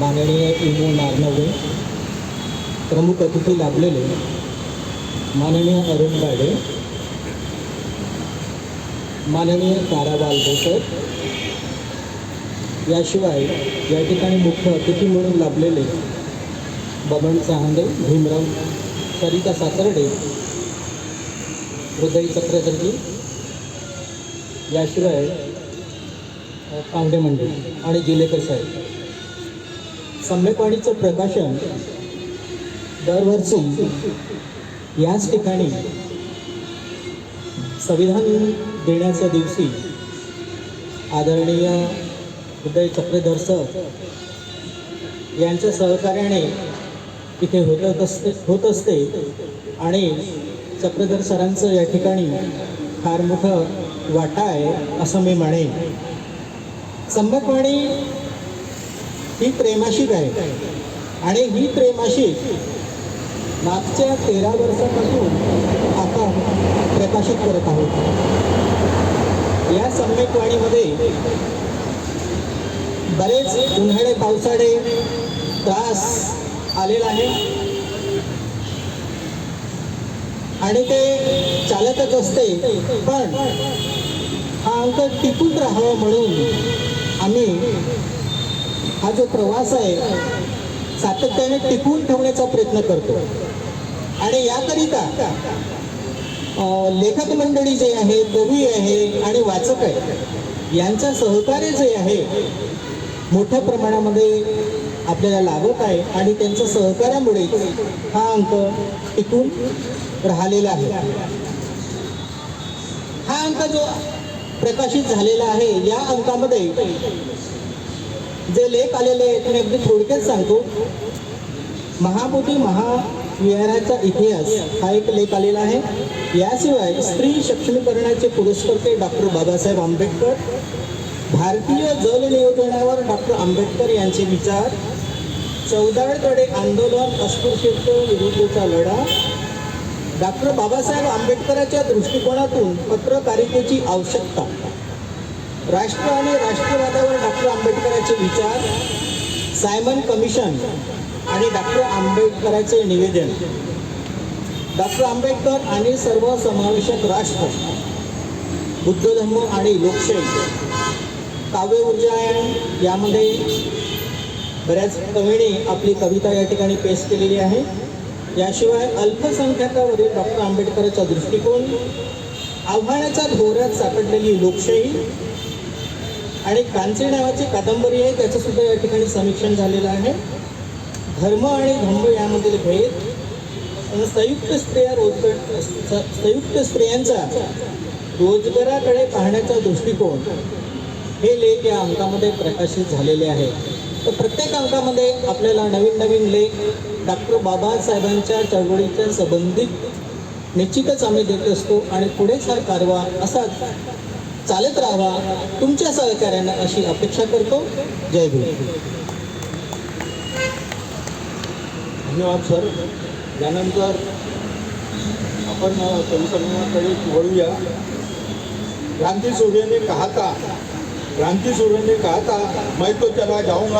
माननीय इमू नारनवे प्रमुख अतिथी लाभलेले माननीय अरुण गाडे माननीय तारा बालदेकर याशिवाय या ठिकाणी मुख्य अतिथी म्हणून लाभलेले बबन चहांदे भीमराव सरिता सासरडे हृदय चक्रधरजी याशिवाय पांडे मंडळी आणि जिलेकर साहेब. सम्यकवाणीचं प्रकाशन दरवर्षी याच ठिकाणी संविधान देण्याच्या दिवशी आदरणीय उदय चक्रधर सर यांच्या सहकार्याने इथे होत असते होत असते आणि चक्रधर सरांचं या ठिकाणी फार मोठं वाटा आहे असं मी म्हणेन. संभकवाणी ही प्रेमाशीच आहे. आणि ही प्रेमाशी मागच्या तेरा वर्षापासून आपण प्रकाशित करत आहोत. या सम्यकवाणीमध्ये बरेच उन्हाळे पावसाळे त्रास आलेला आहे. आणि ते चालतच असते पण हा अंक टिकून राहावा म्हणून आम्ही हा जो प्रवास आहे सातत्याने टिकवून ठेवण्याचा प्रयत्न करतो. आणि याकरिता लेखक मंडळी जे आहे कवी आहे आणि वाचक आहे यांचं सहकार्य जे आहे मोठ्या प्रमाणामध्ये आपल्याला लागत आहे आणि त्यांच्या सहकार्यामुळे हा अंक टिकून राहिलेला आहे. हा अंक जो प्रकाशित झालेला आहे या अंकामध्ये जे लेख आलेले आहेत मी अगदी थोडक्यात सांगतो. महाबोधी महाविहाराचा इतिहास हा एक लेख आलेला आहे. याशिवाय स्त्री सक्षमीकरणाचे पुरस्कर्ते डॉक्टर बाबासाहेब आंबेडकर भारतीय जल नियोजनावर डॉक्टर आंबेडकर यांचे विचार चौदाळकडे आंदोलन अस्पृश्यत्व विरुद्धचा लढा डॉक्टर बाबासाहेब आंबेडकरांच्या दृष्टिकोनातून पत्रकारितेची आवश्यकता राष्ट्र आणि राष्ट्र डॉक्टर आंबेडकरांचे विचार सायमन कमिशन आणि डॉक्टर आंबेडकरांचे निवेदन. डॉक्टर आंबेडकर आणि सर्व समावेशक राष्ट्र बुद्ध धर्म आणि लोकशाही काव्य ऊर्जायन यामध्ये बऱ्याच कवीने आपली कविता या ठिकाणी पेश केलेली आहे. याशिवाय अल्पसंख्याकावरील डॉक्टर आंबेडकरांचा दृष्टिकोन आव्हानाच्या धोऱ्यात सापडलेली लोकशाही आणि कांचे नावाची कादंबरी आहे त्याचं सुद्धा या ठिकाणी समीक्षण झालेलं आहे. धर्म आणि धम्म यामधील भेद संयुक्त स्त्रिया रोजगार स- संयुक्त स्त्रियांचा रोजगाराकडे पाहण्याचा दृष्टिकोन हे लेख या अंकामध्ये प्रकाशित झालेले आहे. तर प्रत्येक अंकामध्ये आपल्याला नवीन नवीन लेख डॉक्टर बाबासाहेबांच्या चळवळीच्या संबंधित निश्चितच आम्ही देत असतो आणि पुढेच हा कारवा असाच चालत राहावा. तुमच्या सहकार्यानं अशी अपेक्षा करतो. जय गुरु. धन्यवाद सर. यानंतर आपण अ, वळूया. क्रांती सूर्य ने कहा था क्रांती सूर्य ने कहा था मैं तो चला जाऊंगा.